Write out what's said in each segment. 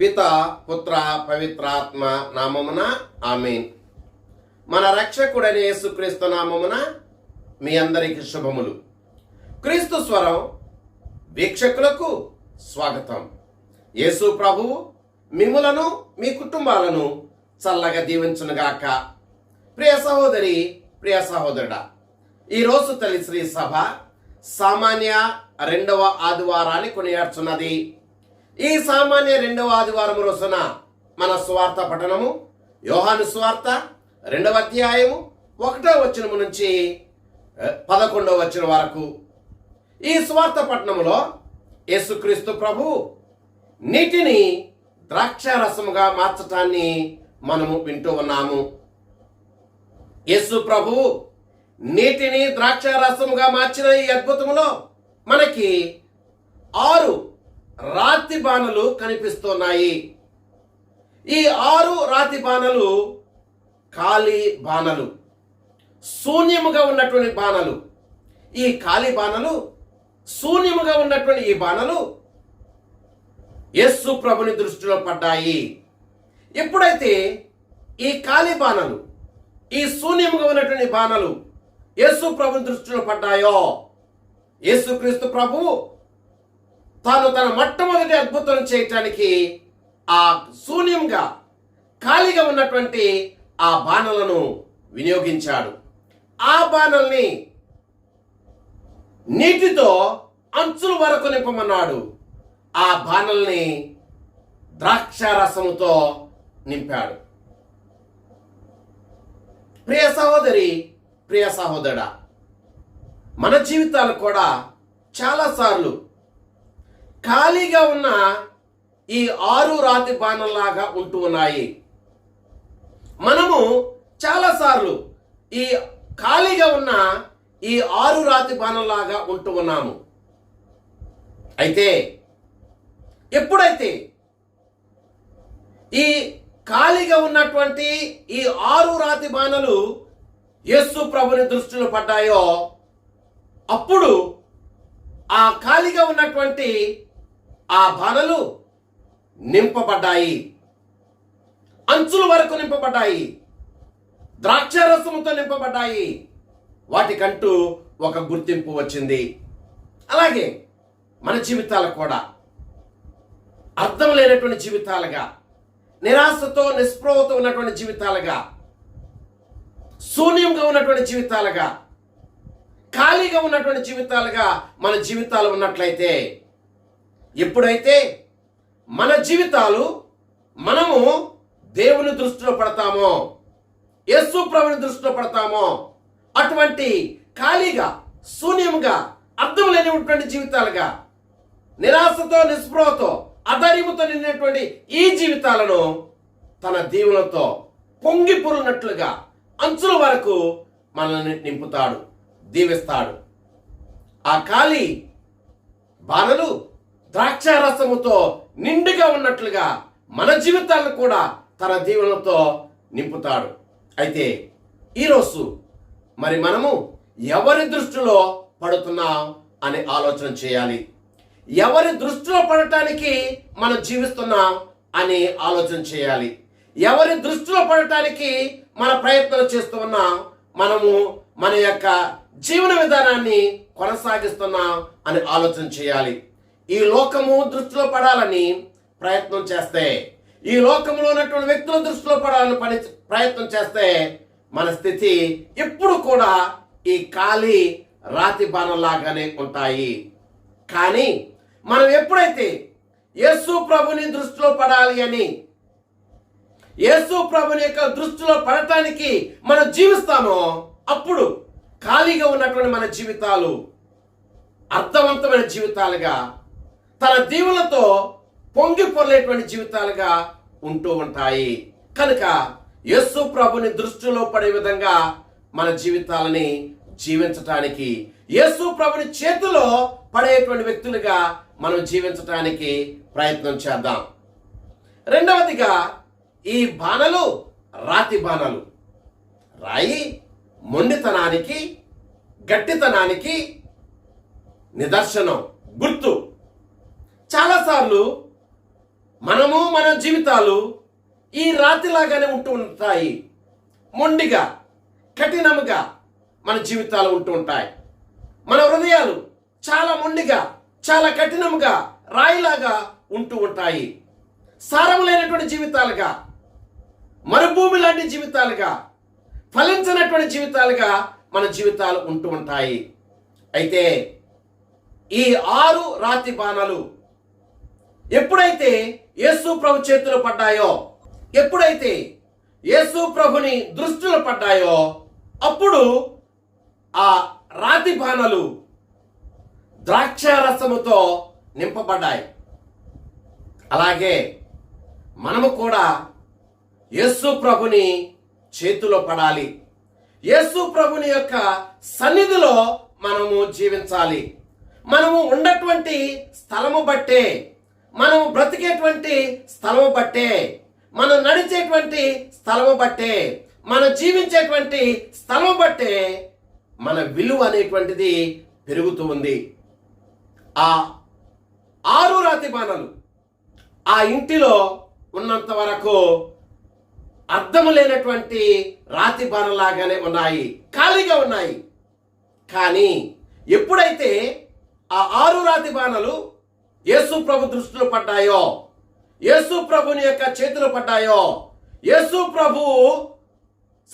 పిత పుత్ర పవిత్రాత్మ నామమున ఆమెన్. మన రక్షకుడైన యేసుక్రీస్తు నామమున మీ అందరికి శుభములు. క్రీస్తు స్వరం వీక్షకులకు స్వాగతం. యేసు ప్రభువు మిములను మీ కుటుంబాలను చల్లగా దీవించునుగాక. ప్రియ సహోదరి ప్రియ సహోదరుడా ఈరోజు తల్లి శ్రీ సభ సామాన్య రెండవ ఆదివారాన్ని కొనియాడుచున్నది. ఈ సామాన్య రెండవ ఆదివారం రోజున మన స్వార్థ పఠనము యోహాను స్వార్థ రెండవ అధ్యాయము ఒకటో వచనము నుంచి పదకొండవ వచనం వరకు. ఈ స్వార్థ పట్టణములో యేసుక్రీస్తు ప్రభు నీటిని ద్రాక్షారసముగా మార్చటాన్ని మనము వింటూ ఉన్నాము. యేసు ప్రభు నీటిని ద్రాక్షారసముగా మార్చిన ఈ అద్భుతములో మనకి ఆరు రాతి బాణలు కనిపిస్తున్నాయి. ఈ ఆరు రాతి బాణలు ఖాళీ బాణలు. శూన్యముగా ఉన్నటువంటి బాణలు. ఈ ఖాళీ బాణలు శూన్యముగా ఉన్నటువంటి ఈ బాణలు యస్సు ప్రభుని దృష్టిలో పడ్డాయి. ఎప్పుడైతే ఈ ఖాళీ బాణలు ఈ శూన్యముగా ఉన్నటువంటి బాణలు యేసు ప్రభుని దృష్టిలో పడ్డాయో యేసుక్రీస్తు ప్రభువు తాను తన మొట్టమొదటి అద్భుతం చేయటానికి ఆ శూన్యంగా ఖాళీగా ఉన్నటువంటి ఆ బాణలను వినియోగించాడు. ఆ బాణల్ని నీటితో అంచుల వరకు నింపమన్నాడు. ఆ బాణల్ని ద్రాక్షారసముతో నింపాడు. ప్రియ సహోదరి ప్రియ సహోదరుడా మన జీవితాలు కూడా చాలాసార్లు ఖాళీగా ఉన్న ఈ ఆరు రాతి బాణంలాగా ఉంటూ ఉన్నాయి. మనము చాలాసార్లు ఈ ఖాళీగా ఉన్న ఈ ఆరు రాతి బాణంలాగా ఉంటూ ఉన్నాము. అయితే ఎప్పుడైతే ఈ ఖాళీగా ఉన్నటువంటి ఈ ఆరు రాతి బాణలు యస్సు ప్రభుని దృష్టిలో పడ్డాయో అప్పుడు ఆ ఖాళీగా ఉన్నటువంటి ఆ బాణలు నింపబడ్డాయి. అంచుల వరకు నింపబడ్డాయి. ద్రాక్షారసముతో నింపబడ్డాయి. వాటికంటూ ఒక గుర్తింపు వచ్చింది. అలాగే మన జీవితాలు కూడా. అర్థం లేనటువంటి జీవితాలుగా నిరాశతో నిస్పృహతో ఉన్నటువంటి జీవితాలుగా శూన్యంగా ఉన్నటువంటి జీవితాలుగా ఖాళీగా ఉన్నటువంటి జీవితాలుగా మన జీవితాలు ఉన్నట్లయితే ఎప్పుడైతే మన జీవితాలు మనము దేవుని దృష్టిలో పడతామో యేసు ప్రభుని దృష్టిలో పడతామో అటువంటి ఖాళీగా శూన్యంగా అర్థం లేనిటువంటి జీవితాలుగా నిరాశతో నిస్పృహతో అధైర్యంతో నిండినటువంటి ఈ జీవితాలను తన దీవులతో పొంగి అంచుల వరకు మనల్ని నింపుతాడు దీవిస్తాడు. ఆ ఖాళీ ద్రాక్ష ద్రాక్షారసముతో నిండుగా ఉన్నట్లుగా మన జీవితాలను కూడా తన దీవెనలతో నింపుతాడు. అయితే ఈరోజు మరి మనము ఎవరి దృష్టిలో పడుతున్నాం అని ఆలోచన చేయాలి. ఎవరి దృష్టిలో పడటానికి మనం జీవిస్తున్నాం అని ఆలోచన చేయాలి. ఎవరి దృష్టిలో పడటానికి మన ప్రయత్నం చేస్తూ ఉన్నాం మనము మన యొక్క జీవన విధానాన్ని కొనసాగిస్తున్నాం అని ఆలోచన చేయాలి. ఈ లోకము దృష్టిలో పడాలని ప్రయత్నం చేస్తే ఈ లోకంలో ఉన్నటువంటి వ్యక్తుల దృష్టిలో పడాలని పని ప్రయత్నం చేస్తే మన స్థితి ఎప్పుడు కూడా ఈ ఖాళీ రాతి బాణంలాగానే ఉంటాయి. కానీ మనం ఎప్పుడైతే యేసు ప్రభుని దృష్టిలో పడాలి అని యేసు ప్రభుని యొక్క దృష్టిలో పడటానికి మనం జీవిస్తామో అప్పుడు ఖాళీగా ఉన్నటువంటి మన జీవితాలు అర్థవంతమైన జీవితాలుగా తన దీవులతో పొంగి పొరలేటువంటి జీవితాలుగా ఉంటూ ఉంటాయి. కనుక యస్సు ప్రభుని దృష్టిలో పడే విధంగా మన జీవితాలని జీవించటానికి యేసు ప్రభుని చేతిలో పడేటువంటి వ్యక్తులుగా మనం జీవించటానికి ప్రయత్నం చేద్దాం. రెండవదిగా ఈ బాణలు రాతి బాణలు. రాయి మొండితనానికి గట్టితనానికి నిదర్శనం గుర్తు. చాలాసార్లు మనము మన జీవితాలు ఈ రాతిలాగానే ఉంటూ ఉంటాయి. మొండిగా కఠినముగా మన జీవితాలు ఉంటూ ఉంటాయి. మన హృదయాలు చాలా మొండిగా చాలా కఠినముగా రాయిలాగా ఉంటూ ఉంటాయి. సారం లేనటువంటి జీవితాలుగా మరుభూమి లాంటి జీవితాలుగా ఫలించినటువంటి జీవితాలుగా మన జీవితాలు ఉంటూ ఉంటాయి. అయితే ఈ ఆరు రాతి బాణాలు ఎప్పుడైతే యేసు ప్రభు చేతిలో పడ్డాయో ఎప్పుడైతే యేసు ప్రభుని దృష్టిలో పడ్డాయో అప్పుడు ఆ రాతి బాణలు ద్రాక్షారసముతో నింపబడ్డాయి. అలాగే మనము కూడా యేసు ప్రభుని చేతిలో పడాలి. యేసు ప్రభుని యొక్క సన్నిధిలో మనము జీవించాలి. మనము ఉన్నటువంటి స్థలము బట్టే మనం బ్రతికేటువంటి స్థలము బట్టే మనం నడిచేటువంటి స్థలము బట్టే మనం జీవించేటువంటి స్థలము బట్టే మన విలువ అనేటువంటిది పెరుగుతూ ఉంది. ఆ ఆరు రాతి బాణలు ఆ ఇంటిలో ఉన్నంత వరకు అర్థము లేనటువంటి రాతి బాణలాగానే ఉన్నాయి ఖాళీగా ఉన్నాయి. కానీ ఎప్పుడైతే ఆ ఆరు రాతి బాణలు యేసు ప్రభు దృష్టిలో పడ్డాయో? యేసు ప్రభుని యొక్క చేతిలో పడ్డాయో? యేసు ప్రభు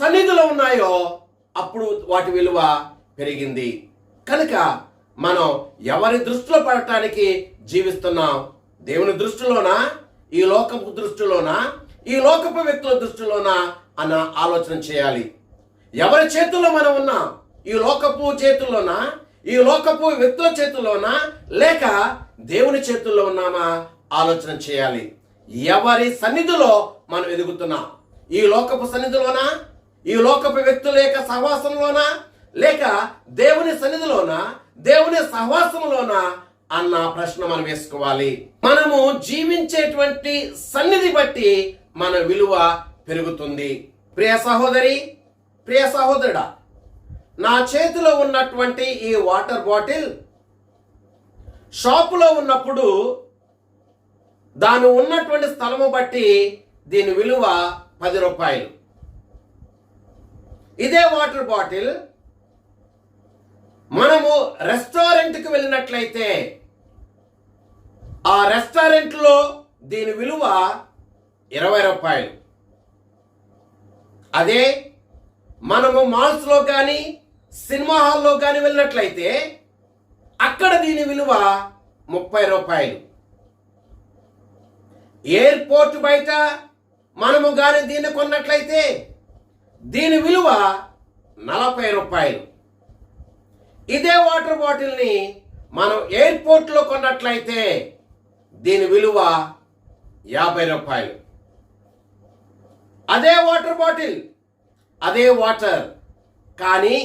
సన్నిధిలో ఉన్నాయో? అప్పుడు వాటి విలువ పెరిగింది. కనుక మనం ఎవరి దృష్టిలో పడటానికి జీవిస్తున్నాం? దేవుని దృష్టిలోనా? ఈ లోకపు దృష్టిలోనా? ఈ లోకపు వ్యక్తుల దృష్టిలోనా? అన్న ఆలోచన చేయాలి. ఎవరి చేతుల్లో మనం ఉన్నాం? ఈ లోకపు చేతుల్లోనా? ఈ లోకపు వ్యక్తుల చేతుల్లోనా? లేక దేవుని చేతుల్లో ఉన్నామా? ఆలోచన చేయాలి. ఎవరి సన్నిధిలో మనం ఎదుగుతున్నాం? ఈ లోకపు సన్నిధిలోనా? ఈ లోకపు వ్యక్తుల యొక్క సహవాసంలోనా? లేక దేవుని సన్నిధిలోనా? దేవుని సహవాసంలోనా? అన్న ప్రశ్న మనం వేసుకోవాలి. మనము జీవించేటువంటి సన్నిధి బట్టి మన విలువ పెరుగుతుంది. ప్రియ సహోదరి ప్రియ సహోదరుడా నా చేతిలో ఉన్నటువంటి ఈ వాటర్ బాటిల్ షాపులో ఉన్నప్పుడు దాని ఉన్నటువంటి స్థలము బట్టి దీని విలువ పది రూపాయలు. ఇదే వాటర్ బాటిల్. మనము రెస్టారెంట్కి వెళ్ళినట్లయితే ఆ రెస్టారెంట్లో దీని విలువ ఇరవై రూపాయలు. అదే మనము మాల్స్లో కానీ సినిమా హాల్లో కానీ వెళ్ళినట్లయితే అక్కడ దీని విలువ ముప్పై రూపాయలు. ఎయిర్పోర్ట్ బయట మనము కానీ దీన్ని కొన్నట్లయితే దీని విలువ నలభై రూపాయలు. ఇదే వాటర్ బాటిల్ని మనం ఎయిర్పోర్ట్లో కొన్నట్లయితే దీని విలువ యాభై రూపాయలు. అదే వాటర్ బాటిల్ అదే వాటర్. కానీ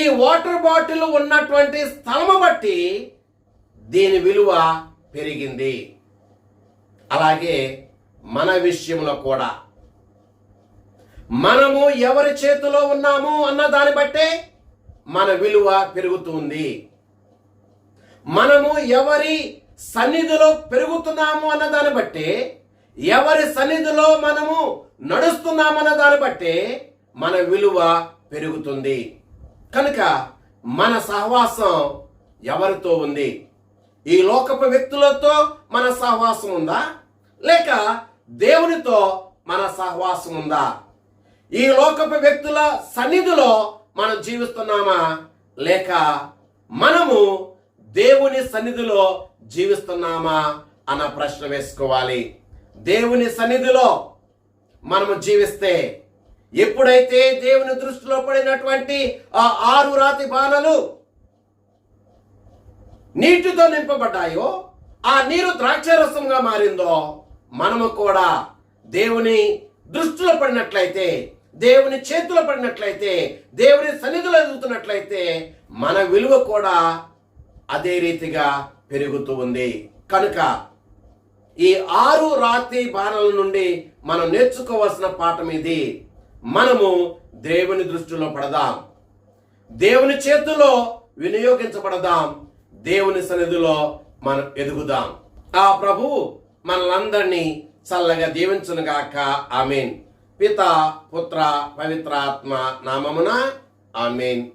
ఈ వాటర్ బాటిల్ ఉన్నటువంటి స్థలము బట్టి దీని విలువ పెరిగింది. అలాగే మన విషయంలో కూడా. మనము ఎవరి చేతిలో ఉన్నాము అన్న దాన్ని బట్టే మన విలువ పెరుగుతుంది. మనము ఎవరి సన్నిధిలో పెరుగుతున్నాము అన్న దాన్ని బట్టి ఎవరి సన్నిధిలో మనము నడుస్తున్నామన్న దాన్ని బట్టి మన విలువ పెరుగుతుంది. కనుక మన సహవాసం ఎవరితో ఉంది? ఈ లోకపు వ్యక్తులతో మన సహవాసం ఉందా? లేక దేవునితో మన సహవాసం ఉందా? ఈ లోకపు వ్యక్తుల సన్నిధిలో మనం జీవిస్తున్నామా? లేక మనము దేవుని సన్నిధిలో జీవిస్తున్నామా? అన్న ప్రశ్న వేసుకోవాలి. దేవుని సన్నిధిలో మనము జీవిస్తే ఎప్పుడైతే దేవుని దృష్టిలో పడినటువంటి ఆ ఆరు రాతి బాణలు నీటితో నింపబడ్డాయో ఆ నీరు ద్రాక్షరసంగా మారిందో మనము కూడా దేవుని దృష్టిలో పడినట్లయితే దేవుని చేతిలో పడినట్లయితే దేవుని సన్నిధిలో ఎదుగుతున్నట్లయితే మన విలువ కూడా అదే రీతిగా పెరుగుతూ ఉంది. కనుక ఈ ఆరు రాతి బాణల నుండి మనం నేర్చుకోవాల్సిన పాఠం ఇది. మనము దేవుని దృష్టిలో పడదాం. దేవుని చేతిలో వినియోగించబడదాం. దేవుని సన్నిధిలో మనం ఎదుగుదాం. ఆ ప్రభు మనలందరినీ చల్లగా దీవించునుగాక ఆమెన్. పిత పుత్ర పవిత్రాత్మ నామమున ఆమెన్.